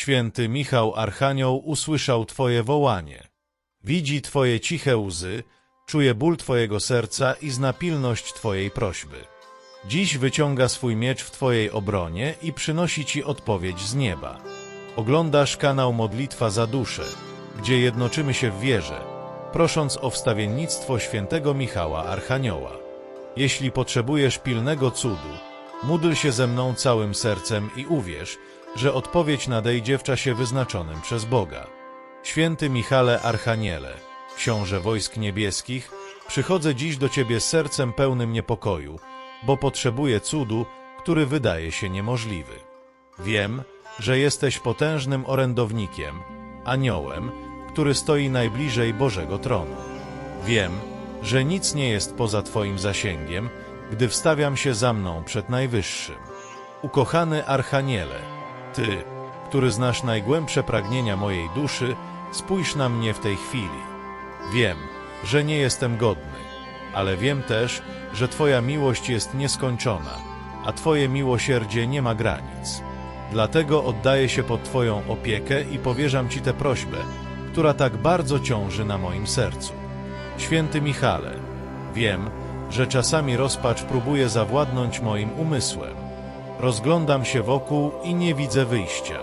Święty Michał Archanioł usłyszał Twoje wołanie. Widzi Twoje ciche łzy, czuje ból Twojego serca i zna pilność Twojej prośby. Dziś wyciąga swój miecz w Twojej obronie i przynosi Ci odpowiedź z nieba. Oglądasz kanał Modlitwa za duszę, gdzie jednoczymy się w wierze, prosząc o wstawiennictwo świętego Michała Archanioła. Jeśli potrzebujesz pilnego cudu, módl się ze mną całym sercem i uwierz, że odpowiedź nadejdzie w czasie wyznaczonym przez Boga. Święty Michale Archaniele, książę wojsk niebieskich, przychodzę dziś do Ciebie sercem pełnym niepokoju, bo potrzebuję cudu, który wydaje się niemożliwy. Wiem, że jesteś potężnym orędownikiem, aniołem, który stoi najbliżej Bożego tronu. Wiem, że nic nie jest poza Twoim zasięgiem, gdy wstawiam się za mną przed Najwyższym. Ukochany Archaniele, Ty, który znasz najgłębsze pragnienia mojej duszy, spójrz na mnie w tej chwili. Wiem, że nie jestem godny, ale wiem też, że Twoja miłość jest nieskończona, a Twoje miłosierdzie nie ma granic. Dlatego oddaję się pod Twoją opiekę i powierzam Ci tę prośbę, która tak bardzo ciąży na moim sercu. Święty Michale, wiem, że czasami rozpacz próbuje zawładnąć moim umysłem. Rozglądam się wokół i nie widzę wyjścia.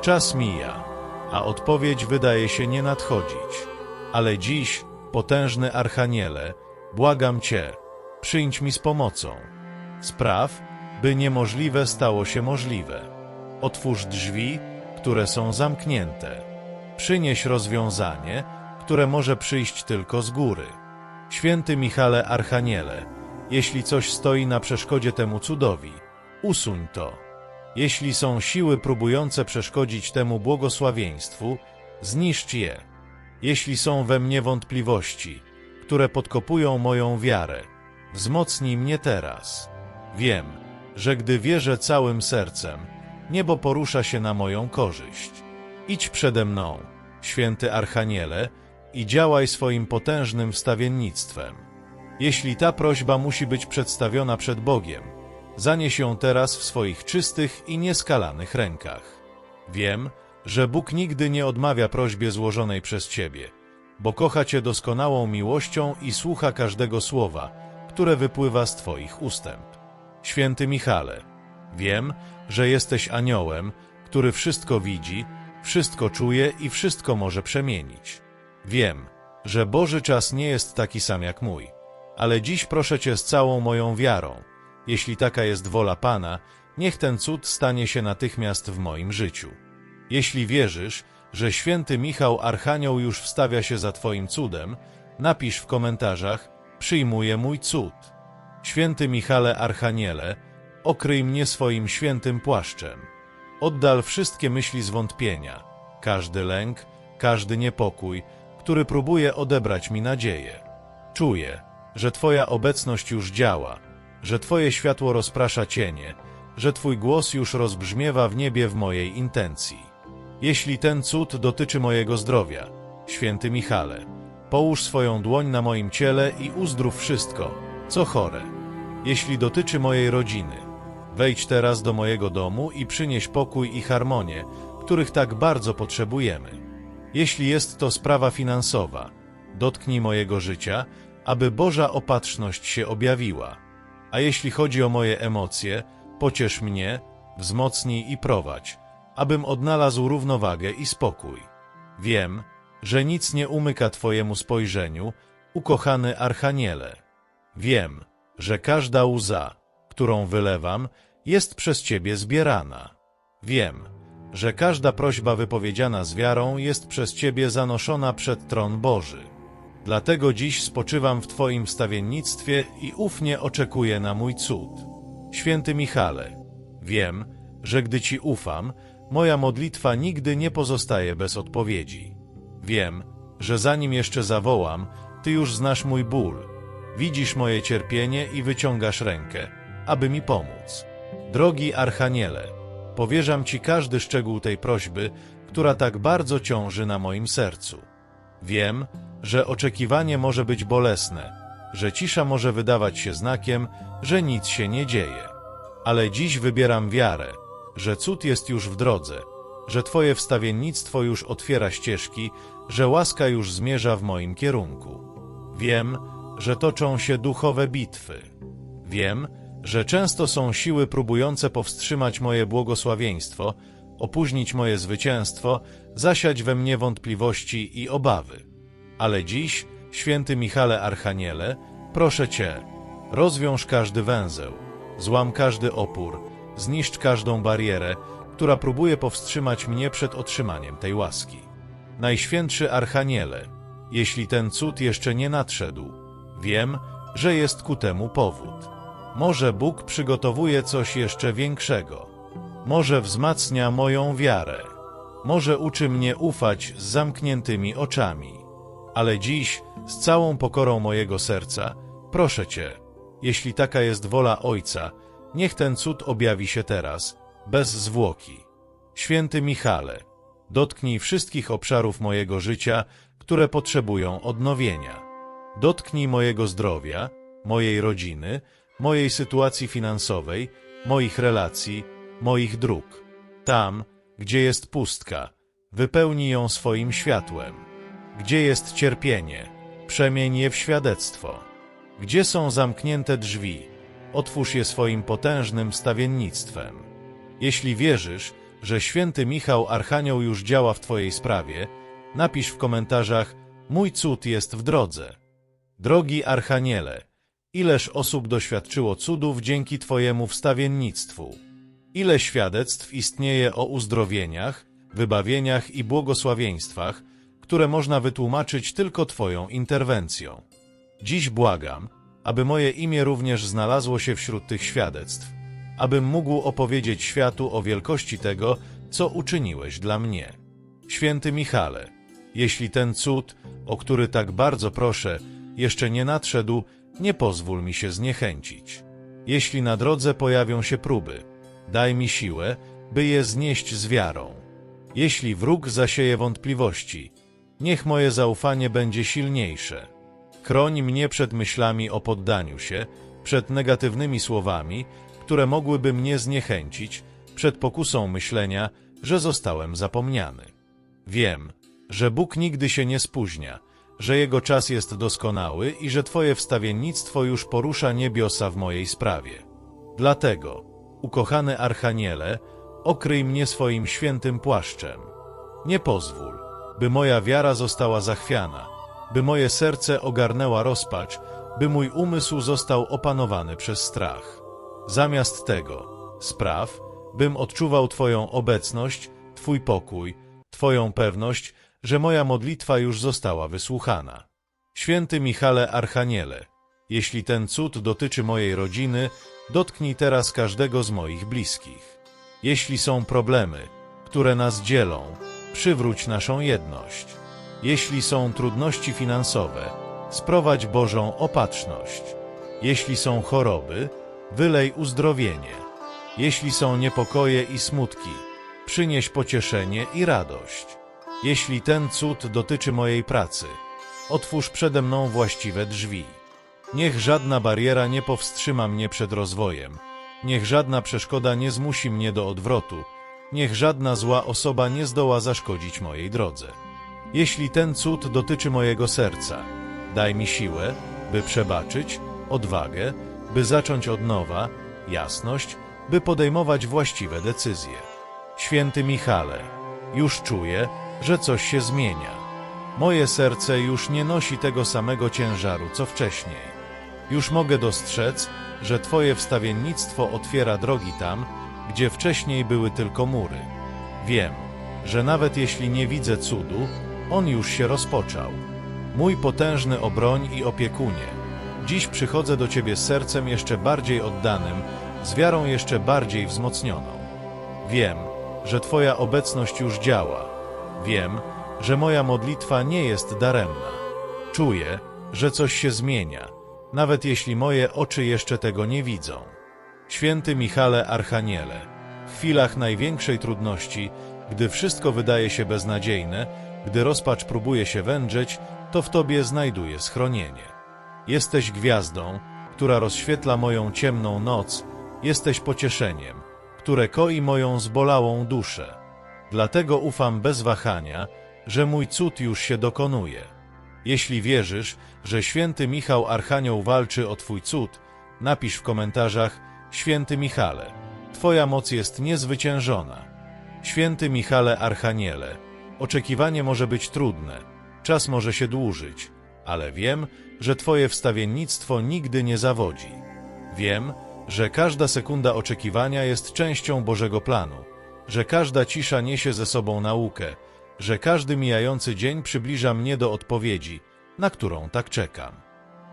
Czas mija, a odpowiedź wydaje się nie nadchodzić. Ale dziś, potężny Archaniele, błagam Cię, przyjdź mi z pomocą. Spraw, by niemożliwe stało się możliwe. Otwórz drzwi, które są zamknięte. Przynieś rozwiązanie, które może przyjść tylko z góry. Święty Michale Archaniele, jeśli coś stoi na przeszkodzie temu cudowi, usuń to. Jeśli są siły próbujące przeszkodzić temu błogosławieństwu, zniszcz je. Jeśli są we mnie wątpliwości, które podkopują moją wiarę, wzmocnij mnie teraz. Wiem, że gdy wierzę całym sercem, niebo porusza się na moją korzyść. Idź przede mną, święty Archaniele, i działaj swoim potężnym wstawiennictwem. Jeśli ta prośba musi być przedstawiona przed Bogiem, zanieś ją teraz w swoich czystych i nieskalanych rękach. Wiem, że Bóg nigdy nie odmawia prośbie złożonej przez Ciebie, bo kocha Cię doskonałą miłością i słucha każdego słowa, które wypływa z Twoich ustęp. Święty Michale, wiem, że jesteś aniołem, który wszystko widzi, wszystko czuje i wszystko może przemienić. Wiem, że Boży czas nie jest taki sam jak mój, ale dziś proszę Cię z całą moją wiarą, jeśli taka jest wola Pana, niech ten cud stanie się natychmiast w moim życiu. Jeśli wierzysz, że święty Michał Archanioł już wstawia się za Twoim cudem, napisz w komentarzach Przyjmuję mój cud. Święty Michale Archaniele, okryj mnie swoim świętym płaszczem. Oddal wszystkie myśli zwątpienia, każdy lęk, każdy niepokój, który próbuje odebrać mi nadzieję. Czuję, że Twoja obecność już działa, że Twoje światło rozprasza cienie, że Twój głos już rozbrzmiewa w niebie w mojej intencji. Jeśli ten cud dotyczy mojego zdrowia, święty Michale, połóż swoją dłoń na moim ciele i uzdrów wszystko, co chore. Jeśli dotyczy mojej rodziny, wejdź teraz do mojego domu i przynieś pokój i harmonię, których tak bardzo potrzebujemy. Jeśli jest to sprawa finansowa, dotknij mojego życia, aby Boża opatrzność się objawiła. A jeśli chodzi o moje emocje, pociesz mnie, wzmocnij i prowadź, abym odnalazł równowagę i spokój. Wiem, że nic nie umyka Twojemu spojrzeniu, ukochany Archaniele. Wiem, że każda łza, którą wylewam, jest przez Ciebie zbierana. Wiem, że każda prośba wypowiedziana z wiarą jest przez Ciebie zanoszona przed tron Boży. Dlatego dziś spoczywam w Twoim wstawiennictwie i ufnie oczekuję na mój cud. Święty Michale, wiem, że gdy Ci ufam, moja modlitwa nigdy nie pozostaje bez odpowiedzi. Wiem, że zanim jeszcze zawołam, Ty już znasz mój ból, widzisz moje cierpienie i wyciągasz rękę, aby mi pomóc. Drogi Archaniele, powierzam Ci każdy szczegół tej prośby, która tak bardzo ciąży na moim sercu. Wiem, że oczekiwanie może być bolesne, że cisza może wydawać się znakiem, że nic się nie dzieje. Ale dziś wybieram wiarę, że cud jest już w drodze że Twoje wstawiennictwo już otwiera ścieżki, że łaska już zmierza w moim kierunku. Wiem, że toczą się duchowe bitwy. Wiem, że często są siły próbujące powstrzymać moje błogosławieństwo, opóźnić moje zwycięstwo, zasiać we mnie wątpliwości i obawy. Ale dziś, święty Michale Archaniele, proszę Cię, rozwiąż każdy węzeł, złam każdy opór, zniszcz każdą barierę, która próbuje powstrzymać mnie przed otrzymaniem tej łaski. Najświętszy Archaniele, jeśli ten cud jeszcze nie nadszedł, wiem, że jest ku temu powód. Może Bóg przygotowuje coś jeszcze większego. Może wzmacnia moją wiarę. Może uczy mnie ufać z zamkniętymi oczami. Ale dziś, z całą pokorą mojego serca, proszę Cię, jeśli taka jest wola Ojca, niech ten cud objawi się teraz, bez zwłoki. Święty Michale, dotknij wszystkich obszarów mojego życia, które potrzebują odnowienia. Dotknij mojego zdrowia, mojej rodziny, mojej sytuacji finansowej, moich relacji, moich dróg. Tam, gdzie jest pustka, wypełnij ją swoim światłem. Gdzie jest cierpienie, przemień je w świadectwo. Gdzie są zamknięte drzwi, otwórz je swoim potężnym stawiennictwem. Jeśli wierzysz, że święty Michał Archanioł już działa w Twojej sprawie, napisz w komentarzach Mój cud jest w drodze. Drogi Archaniele, ileż osób doświadczyło cudów dzięki Twojemu wstawiennictwu? Ile świadectw istnieje o uzdrowieniach, wybawieniach i błogosławieństwach, które można wytłumaczyć tylko Twoją interwencją? Dziś błagam, aby moje imię również znalazło się wśród tych świadectw, abym mógł opowiedzieć światu o wielkości tego, co uczyniłeś dla mnie. Święty Michale, jeśli ten cud, o który tak bardzo proszę, jeszcze nie nadszedł, nie pozwól mi się zniechęcić. Jeśli na drodze pojawią się próby, daj mi siłę, by je znieść z wiarą. Jeśli wróg zasieje wątpliwości, niech moje zaufanie będzie silniejsze. Chroń mnie przed myślami o poddaniu się, przed negatywnymi słowami, które mogłyby mnie zniechęcić, przed pokusą myślenia, że zostałem zapomniany. Wiem, że Bóg nigdy się nie spóźnia, że Jego czas jest doskonały i że Twoje wstawiennictwo już porusza niebiosa w mojej sprawie. Dlatego, ukochany Archaniele, okryj mnie swoim świętym płaszczem. Nie pozwól, by moja wiara została zachwiana, by moje serce ogarnęła rozpacz, by mój umysł został opanowany przez strach. Zamiast tego, spraw, bym odczuwał Twoją obecność, Twój pokój, Twoją pewność, że moja modlitwa już została wysłuchana. Święty Michale Archaniele, jeśli ten cud dotyczy mojej rodziny, dotknij teraz każdego z moich bliskich. Jeśli są problemy, które nas dzielą, przywróć naszą jedność. Jeśli są trudności finansowe, sprowadź Bożą opatrzność. Jeśli są choroby, wylej uzdrowienie. Jeśli są niepokoje i smutki, przynieś pocieszenie i radość. Jeśli ten cud dotyczy mojej pracy, otwórz przede mną właściwe drzwi. Niech żadna bariera nie powstrzyma mnie przed rozwojem. Niech żadna przeszkoda nie zmusi mnie do odwrotu. Niech żadna zła osoba nie zdoła zaszkodzić mojej drodze. Jeśli ten cud dotyczy mojego serca, daj mi siłę, by przebaczyć, odwagę, by zacząć od nowa, jasność, by podejmować właściwe decyzje. Święty Michale, już czuję, że coś się zmienia. Moje serce już nie nosi tego samego ciężaru, co wcześniej. Już mogę dostrzec, że Twoje wstawiennictwo otwiera drogi tam, gdzie wcześniej były tylko mury. Wiem, że nawet jeśli nie widzę cudu, on już się rozpoczął. Mój potężny obroń i opiekunie, dziś przychodzę do Ciebie z sercem jeszcze bardziej oddanym, z wiarą jeszcze bardziej wzmocnioną. Wiem, że Twoja obecność już działa. Wiem, że moja modlitwa nie jest daremna. Czuję, że coś się zmienia, nawet jeśli moje oczy jeszcze tego nie widzą. Święty Michale Archaniele, w chwilach największej trudności, gdy wszystko wydaje się beznadziejne, gdy rozpacz próbuje się wędrzeć, to w Tobie znajduję schronienie. Jesteś gwiazdą, która rozświetla moją ciemną noc, jesteś pocieszeniem, które koi moją zbolałą duszę. Dlatego ufam bez wahania, że mój cud już się dokonuje. Jeśli wierzysz, że święty Michał Archanioł walczy o twój cud, napisz w komentarzach Święty Michale, twoja moc jest niezwyciężona. Święty Michale Archaniele, oczekiwanie może być trudne, czas może się dłużyć, ale wiem, że twoje wstawiennictwo nigdy nie zawodzi. Wiem, że każda sekunda oczekiwania jest częścią Bożego planu, że każda cisza niesie ze sobą naukę, że każdy mijający dzień przybliża mnie do odpowiedzi, na którą tak czekam.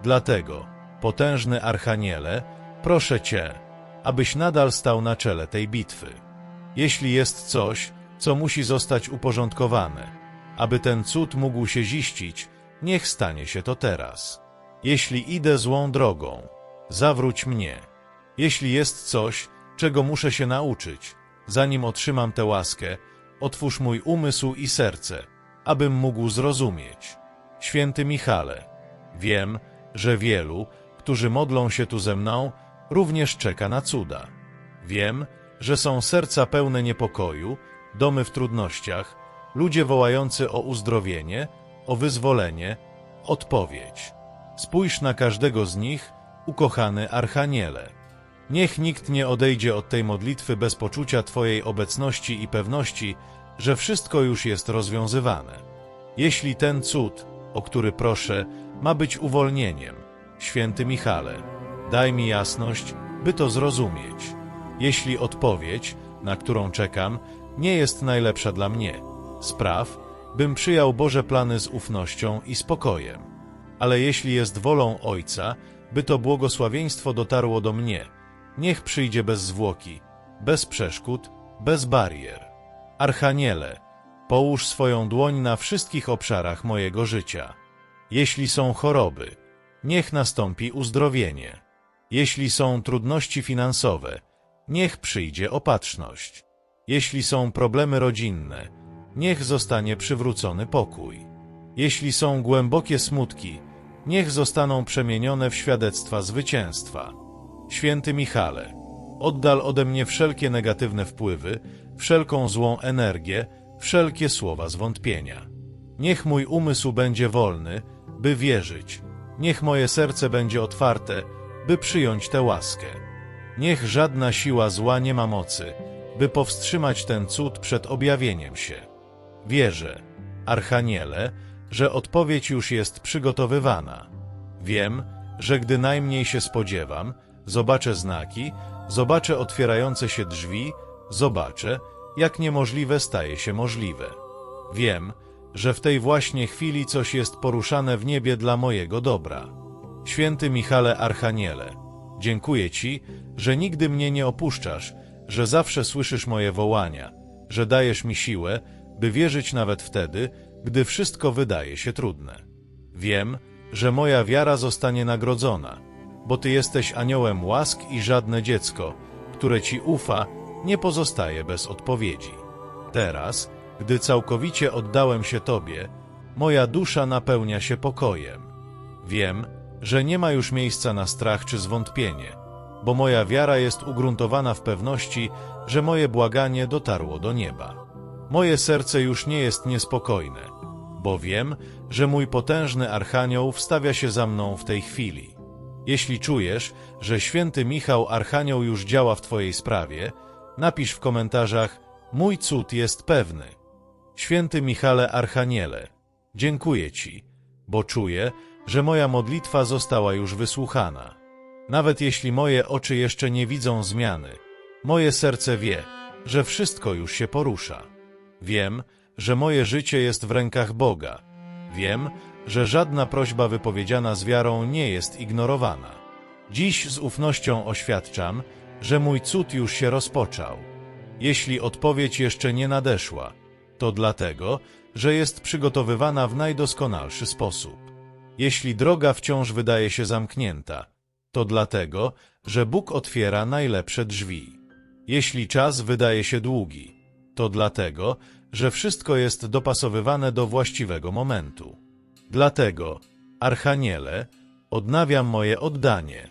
Dlatego, potężny Archaniele, proszę Cię, abyś nadal stał na czele tej bitwy. Jeśli jest coś, co musi zostać uporządkowane, aby ten cud mógł się ziścić, niech stanie się to teraz. Jeśli idę złą drogą, zawróć mnie. Jeśli jest coś, czego muszę się nauczyć, zanim otrzymam tę łaskę, otwórz mój umysł i serce, abym mógł zrozumieć. Święty Michale, wiem, że wielu, którzy modlą się tu ze mną, również czeka na cuda. Wiem, że są serca pełne niepokoju, domy w trudnościach, ludzie wołający o uzdrowienie, o wyzwolenie, odpowiedź. Spójrz na każdego z nich, ukochany Archaniele. Niech nikt nie odejdzie od tej modlitwy bez poczucia Twojej obecności i pewności, że wszystko już jest rozwiązywane. Jeśli ten cud, o który proszę, ma być uwolnieniem, święty Michale, daj mi jasność, by to zrozumieć. Jeśli odpowiedź, na którą czekam, nie jest najlepsza dla mnie, spraw, bym przyjął Boże plany z ufnością i spokojem. Ale jeśli jest wolą Ojca, by to błogosławieństwo dotarło do mnie, niech przyjdzie bez zwłoki, bez przeszkód, bez barier. Archaniele, połóż swoją dłoń na wszystkich obszarach mojego życia. Jeśli są choroby, niech nastąpi uzdrowienie. Jeśli są trudności finansowe, niech przyjdzie opatrzność. Jeśli są problemy rodzinne, niech zostanie przywrócony pokój. Jeśli są głębokie smutki, niech zostaną przemienione w świadectwa zwycięstwa. Święty Michale, oddal ode mnie wszelkie negatywne wpływy, wszelką złą energię, wszelkie słowa zwątpienia. Niech mój umysł będzie wolny, by wierzyć. Niech moje serce będzie otwarte, by przyjąć tę łaskę. Niech żadna siła zła nie ma mocy, by powstrzymać ten cud przed objawieniem się. Wierzę, Archaniele, że odpowiedź już jest przygotowywana. Wiem, że gdy najmniej się spodziewam, zobaczę znaki, zobaczę otwierające się drzwi, zobaczę, jak niemożliwe staje się możliwe. Wiem, że w tej właśnie chwili coś jest poruszane w niebie dla mojego dobra. Święty Michale Archaniele, dziękuję Ci, że nigdy mnie nie opuszczasz, że zawsze słyszysz moje wołania, że dajesz mi siłę, by wierzyć nawet wtedy, gdy wszystko wydaje się trudne. Wiem, że moja wiara zostanie nagrodzona, bo Ty jesteś aniołem łask i żadne dziecko, które Ci ufa, nie pozostaje bez odpowiedzi. Teraz, gdy całkowicie oddałem się Tobie, moja dusza napełnia się pokojem. Wiem, że nie ma już miejsca na strach czy zwątpienie, bo moja wiara jest ugruntowana w pewności, że moje błaganie dotarło do nieba. Moje serce już nie jest niespokojne, bo wiem, że mój potężny Archanioł wstawia się za mną w tej chwili. Jeśli czujesz, że święty Michał Archanioł już działa w Twojej sprawie, napisz w komentarzach Mój cud jest pewny. Święty Michale Archaniele, dziękuję Ci, bo czuję, że moja modlitwa została już wysłuchana. Nawet jeśli moje oczy jeszcze nie widzą zmiany, moje serce wie, że wszystko już się porusza. Wiem, że moje życie jest w rękach Boga. Wiem, że żadna prośba wypowiedziana z wiarą nie jest ignorowana. Dziś z ufnością oświadczam, że mój cud już się rozpoczął. Jeśli odpowiedź jeszcze nie nadeszła, to dlatego, że jest przygotowywana w najdoskonalszy sposób. Jeśli droga wciąż wydaje się zamknięta, to dlatego, że Bóg otwiera najlepsze drzwi. Jeśli czas wydaje się długi, to dlatego, że wszystko jest dopasowywane do właściwego momentu. Dlatego, Archaniele, odnawiam moje oddanie.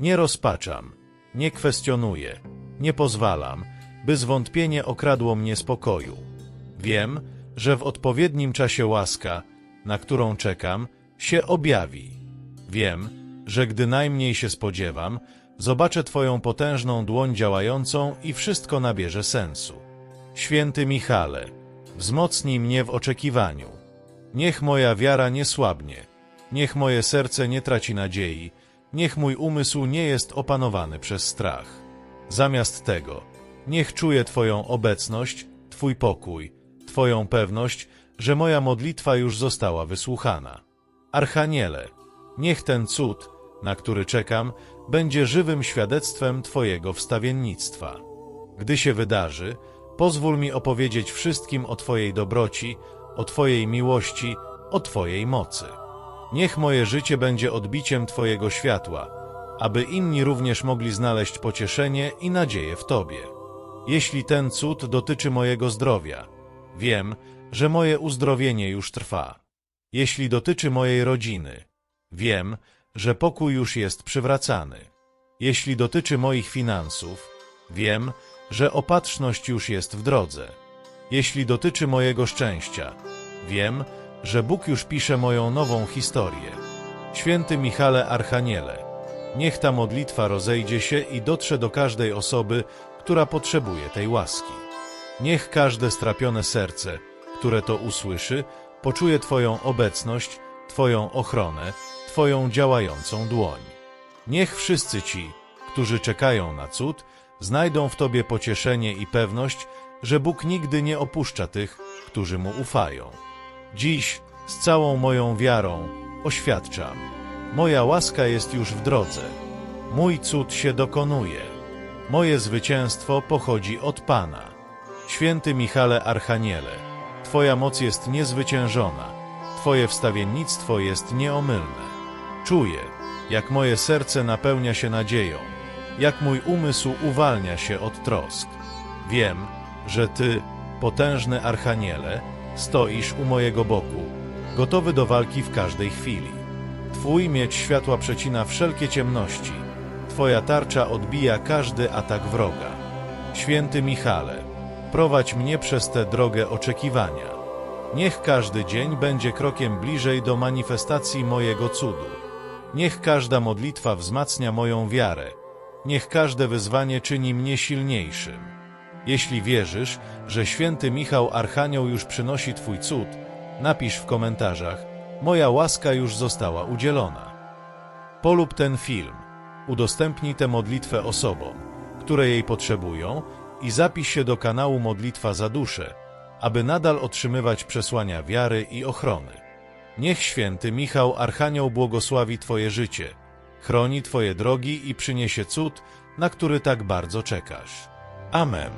Nie rozpaczam, nie kwestionuję, nie pozwalam, by zwątpienie okradło mnie spokoju. Wiem, że w odpowiednim czasie łaska, na którą czekam, się objawi. Wiem, że gdy najmniej się spodziewam, zobaczę Twoją potężną dłoń działającą i wszystko nabierze sensu. Święty Michale, wzmocnij mnie w oczekiwaniu. Niech moja wiara nie słabnie, niech moje serce nie traci nadziei, niech mój umysł nie jest opanowany przez strach. Zamiast tego, niech czuję Twoją obecność, Twój pokój, Twoją pewność, że moja modlitwa już została wysłuchana. Archaniele, niech ten cud, na który czekam, będzie żywym świadectwem Twojego wstawiennictwa. Gdy się wydarzy, pozwól mi opowiedzieć wszystkim o Twojej dobroci, o Twojej miłości, o Twojej mocy. Niech moje życie będzie odbiciem Twojego światła, aby inni również mogli znaleźć pocieszenie i nadzieję w Tobie. Jeśli ten cud dotyczy mojego zdrowia, wiem, że moje uzdrowienie już trwa. Jeśli dotyczy mojej rodziny, wiem, że pokój już jest przywracany. Jeśli dotyczy moich finansów, wiem, że opatrzność już jest w drodze. Jeśli dotyczy mojego szczęścia, wiem, że Bóg już pisze moją nową historię. Święty Michale Archaniele, niech ta modlitwa rozejdzie się i dotrze do każdej osoby, która potrzebuje tej łaski. Niech każde strapione serce, które to usłyszy, poczuje Twoją obecność, Twoją ochronę, Twoją działającą dłoń. Niech wszyscy ci, którzy czekają na cud, znajdą w Tobie pocieszenie i pewność, że Bóg nigdy nie opuszcza tych, którzy Mu ufają. Dziś z całą moją wiarą oświadczam, moja łaska jest już w drodze, mój cud się dokonuje, moje zwycięstwo pochodzi od Pana. Święty Michale Archaniele, Twoja moc jest niezwyciężona, Twoje wstawiennictwo jest nieomylne. Czuję, jak moje serce napełnia się nadzieją, jak mój umysł uwalnia się od trosk. Wiem, że Ty, potężny Archaniele, stoisz u mojego boku, gotowy do walki w każdej chwili. Twój miecz światła przecina wszelkie ciemności, Twoja tarcza odbija każdy atak wroga. Święty Michale, prowadź mnie przez tę drogę oczekiwania. Niech każdy dzień będzie krokiem bliżej do manifestacji mojego cudu. Niech każda modlitwa wzmacnia moją wiarę. Niech każde wyzwanie czyni mnie silniejszym. Jeśli wierzysz, że święty Michał Archanioł już przynosi Twój cud, napisz w komentarzach, moja łaska już została udzielona. Polub ten film, udostępnij tę modlitwę osobom, które jej potrzebują i zapisz się do kanału Modlitwa za duszę, aby nadal otrzymywać przesłania wiary i ochrony. Niech święty Michał Archanioł błogosławi Twoje życie, chroni Twoje drogi i przyniesie cud, na który tak bardzo czekasz. Amen.